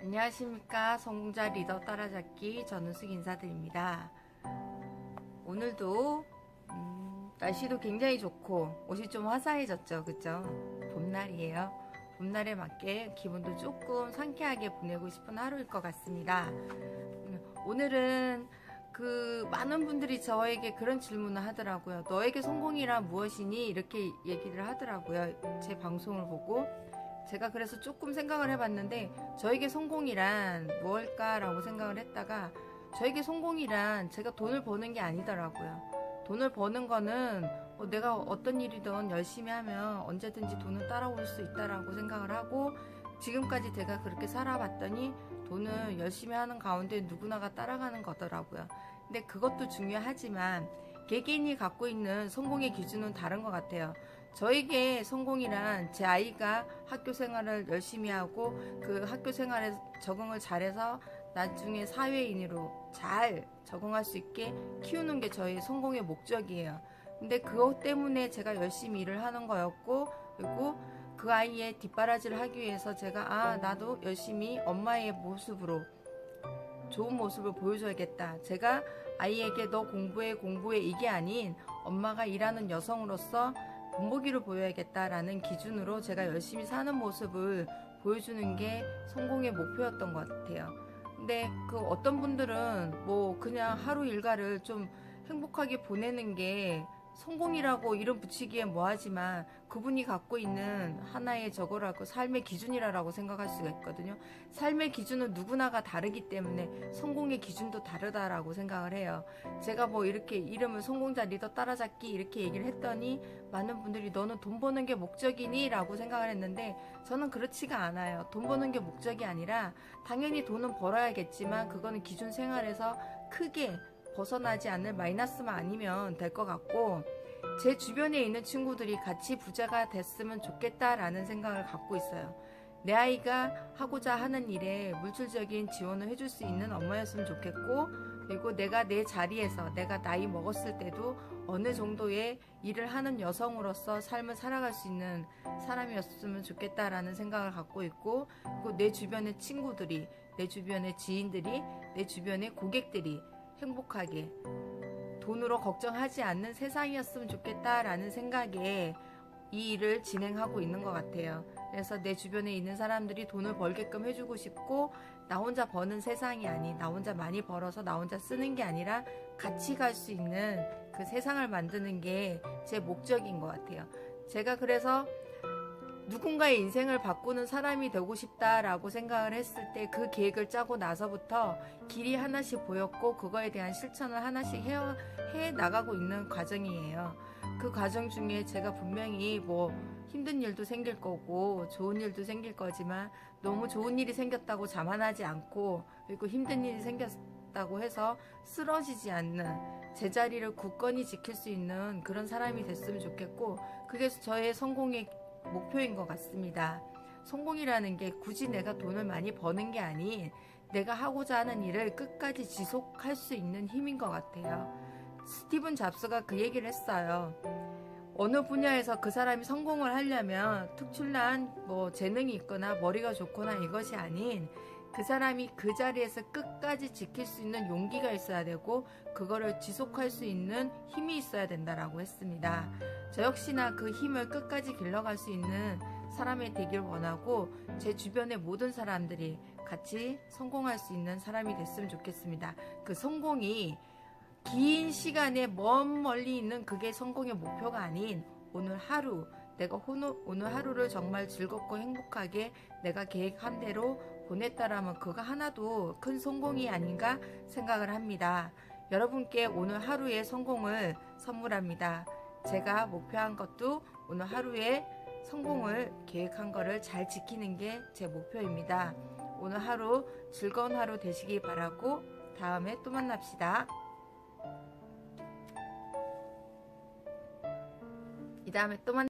안녕하십니까. 성공자 리더 따라잡기 전우숙 인사드립니다. 오늘도 음, 날씨도 굉장히 좋고 옷이 좀 화사해졌죠. 그죠 봄날이에요. 봄날에 맞게 기분도 조금 상쾌하게 보내고 싶은 하루일 것 같습니다. 음, 오늘은 그 많은 분들이 저에게 그런 질문을 하더라고요 너에게 성공이란 무엇이니? 이렇게 얘기를 하더라고요. 제 방송을 보고 제가 그래서 조금 생각을 해봤는데 저에게 성공이란 무엇일까라고 생각을 했다가 저에게 성공이란 제가 돈을 버는 게 아니더라고요. 돈을 버는 거는 어, 내가 어떤 일이든 열심히 하면 언제든지 돈은 따라올 수 있다라고 생각을 하고 지금까지 제가 그렇게 살아봤더니 돈을 열심히 하는 가운데 누구나가 따라가는 거더라고요. 근데 그것도 중요하지만 개개인이 갖고 있는 성공의 기준은 다른 것 같아요. 저에게 성공이란 제 아이가 학교 생활을 열심히 하고 그 학교 생활에 적응을 잘해서 나중에 사회인으로 잘 적응할 수 있게 키우는 게 저의 성공의 목적이에요. 근데 그것 때문에 제가 열심히 일을 하는 거였고, 그리고 그 아이의 뒷바라지를 하기 위해서 제가, 아, 나도 열심히 엄마의 모습으로 좋은 모습을 보여줘야겠다. 제가 아이에게 너 공부해, 공부해 이게 아닌 엄마가 일하는 여성으로서 본보기를 보여야겠다라는 기준으로 제가 열심히 사는 모습을 보여주는 게 성공의 목표였던 것 같아요. 근데 그 어떤 분들은 뭐 그냥 하루 일과를 좀 행복하게 보내는 게 성공이라고 이름 붙이기에 뭐하지만 그분이 갖고 있는 하나의 저거라고 삶의 기준이라고 생각할 수가 있거든요. 삶의 기준은 누구나가 다르기 때문에 성공의 기준도 다르다라고 생각을 해요. 제가 뭐 이렇게 이름을 성공자 리더 따라잡기 이렇게 얘기를 했더니 많은 분들이 너는 돈 버는 게 목적이니? 라고 생각을 했는데 저는 그렇지가 않아요. 돈 버는 게 목적이 아니라 당연히 돈은 벌어야겠지만 그거는 기준 생활에서 크게 벗어나지 않을 마이너스만 아니면 될 것 같고 제 주변에 있는 친구들이 같이 부자가 됐으면 좋겠다라는 생각을 갖고 있어요. 내 아이가 하고자 하는 일에 물질적인 지원을 해줄 수 있는 엄마였으면 좋겠고 그리고 내가 내 자리에서 내가 나이 먹었을 때도 어느 정도의 일을 하는 여성으로서 삶을 살아갈 수 있는 사람이었으면 좋겠다라는 생각을 갖고 있고 그리고 내 주변의 친구들이 내 주변의 지인들이 내 주변의 고객들이 행복하게 돈으로 걱정하지 않는 세상이었으면 좋겠다라는 생각에 이 일을 진행하고 있는 것 같아요. 그래서 내 주변에 있는 사람들이 돈을 벌게끔 해주고 싶고 나 혼자 버는 세상이 아닌 나 혼자 많이 벌어서 나 혼자 쓰는 게 아니라 같이 갈 수 있는 그 세상을 만드는 게 제 목적인 것 같아요. 제가 그래서 누군가의 인생을 바꾸는 사람이 되고 싶다라고 생각을 했을 때 그 계획을 짜고 나서부터 길이 하나씩 보였고 그거에 대한 실천을 하나씩 해, 해 나가고 있는 과정이에요. 그 과정 중에 제가 분명히 뭐 힘든 일도 생길 거고 좋은 일도 생길 거지만 너무 좋은 일이 생겼다고 자만하지 않고 그리고 힘든 일이 생겼다고 해서 쓰러지지 않는 제자리를 굳건히 지킬 수 있는 그런 사람이 됐으면 좋겠고 그게 저의 성공의 목표인 것 같습니다. 성공이라는 게 굳이 내가 돈을 많이 버는 게 아닌 내가 하고자 하는 일을 끝까지 지속할 수 있는 힘인 것 같아요. 스티븐 잡스가 그 얘기를 했어요. 어느 분야에서 그 사람이 성공을 하려면 특출난 뭐 재능이 있거나 머리가 좋거나 이것이 아닌 그 사람이 그 자리에서 끝까지 지킬 수 있는 용기가 있어야 되고 그거를 지속할 수 있는 힘이 있어야 된다라고 했습니다. 저 역시나 그 힘을 끝까지 길러갈 수 있는 사람이 되길 원하고 제 주변의 모든 사람들이 같이 성공할 수 있는 사람이 됐으면 좋겠습니다. 그 성공이 긴 시간에 먼 멀리 있는 그게 성공의 목표가 아닌 오늘 하루 내가 오늘 하루를 정말 즐겁고 행복하게 내가 계획한 대로 보냈다라면 그거 하나도 큰 성공이 아닌가 생각을 합니다. 여러분께 오늘 하루의 성공을 선물합니다. 제가 목표한 것도 오늘 하루에 성공을 계획한 거를 잘 지키는 게 제 목표입니다. 오늘 하루 즐거운 하루 되시기 바라고 다음에 또 만납시다. 이 다음에 또 만.